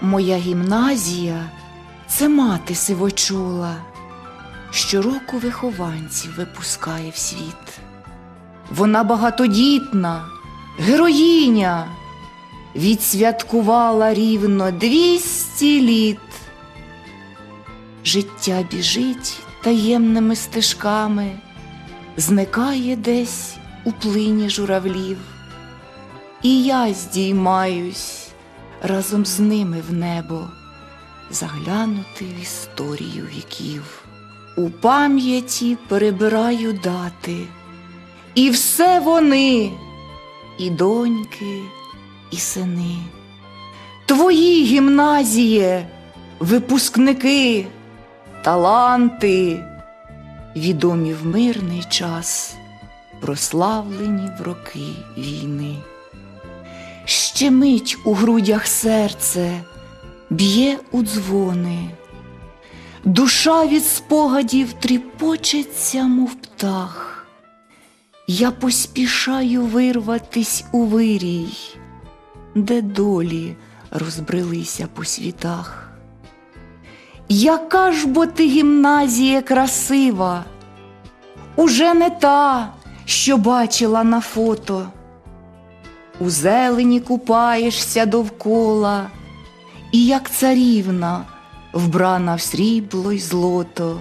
Моя гімназія це мати сивочола, щороку вихованців випускає в світ. Вона багатодітна, героїня, відсвяткувала рівно двісті літ. Життя біжить таємними стежками, зникає десь у плині журавлів, і я здіймаюсь разом з ними в небо, заглянути в історію віків. У пам'яті перебираю дати, і все вони, і доньки, і сини. Твої гімназіє, випускники, таланти, відомі в мирний час, прославлені в роки війни. Щемить у грудях серце, б'є у дзвони, душа від спогадів тріпочеться, мов птах. Я поспішаю вирватись у вирій, де долі розбрелися по світах. Яка ж бо ти гімназія красива, уже не та, що бачила на фото. У зелені купаєшся довкола, і як царівна, вбрана в срібло й злото.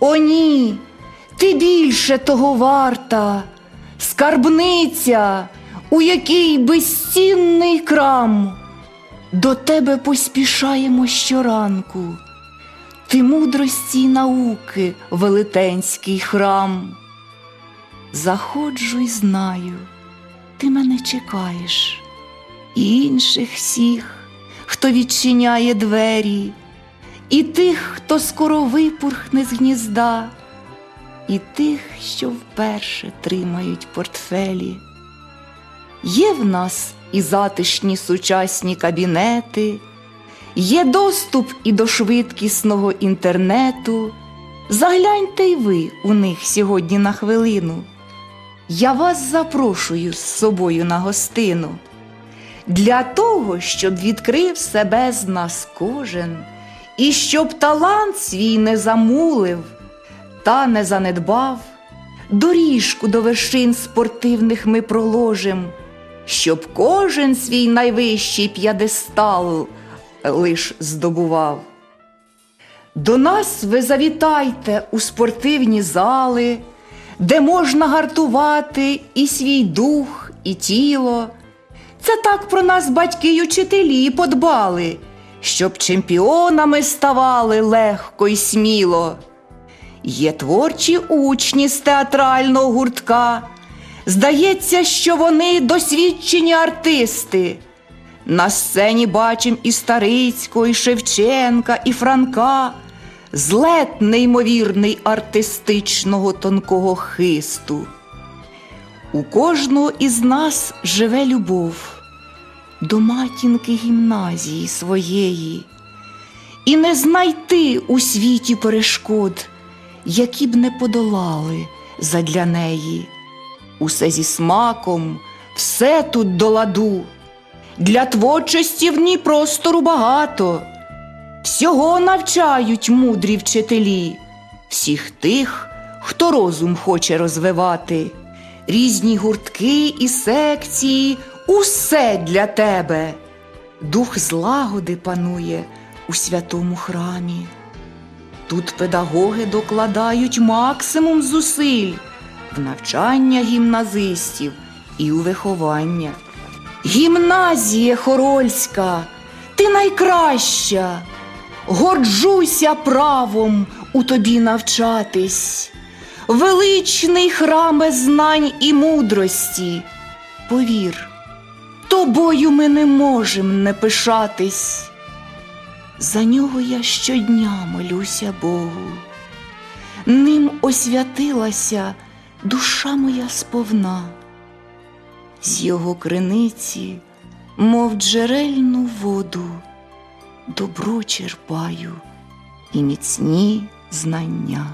О, ні, ти більше того варта, скарбниця, у якій безцінний крам. До тебе поспішаємо щоранку, ти мудрості й науки, велетенський храм. Заходжу й знаю, ти мене чекаєш, і інших всіх, хто відчиняє двері, і тих, хто скоро випурхне з гнізда, і тих, що вперше тримають портфелі. Є в нас і затишні сучасні кабінети, є доступ і до швидкісного інтернету. Загляньте й ви у них сьогодні на хвилину. Я вас запрошую з собою на гостину для того, щоб відкрив себе з нас кожен, і щоб талант свій не замулив та не занедбав, доріжку до вершин спортивних ми проложим, щоб кожен свій найвищий п'ядестал лиш здобував. До нас ви завітайте у спортивні зали, де можна гартувати і свій дух, і тіло. Це так про нас батьки й учителі подбали, щоб чемпіонами ставали легко й сміло. Є творчі учні з театрального гуртка. Здається, що вони досвідчені артисти. На сцені бачим і Старицького, і Шевченка, і Франка, злет неймовірний артистичного тонкого хисту. У кожного із нас живе любов до матінки гімназії своєї, і не знайти у світі перешкод, які б не подолали задля неї. Усе зі смаком, все тут до ладу. Для творчості в ній простору багато. Всього навчають мудрі вчителі, всіх тих, хто розум хоче розвивати, різні гуртки і секції, усе для тебе. Дух злагоди панує у святому храмі. Тут педагоги докладають максимум зусиль в навчання гімназистів і у виховання. Гімназія Хорольська, ти найкраща, горджуся правом у тобі навчатись, величний храме знань і мудрості. Повір, тобою ми не можем не пишатись. За нього я щодня молюся Богу, ним освятилася душа моя сповна з його криниці, мов джерельну воду, добро черпаю і міцні знання.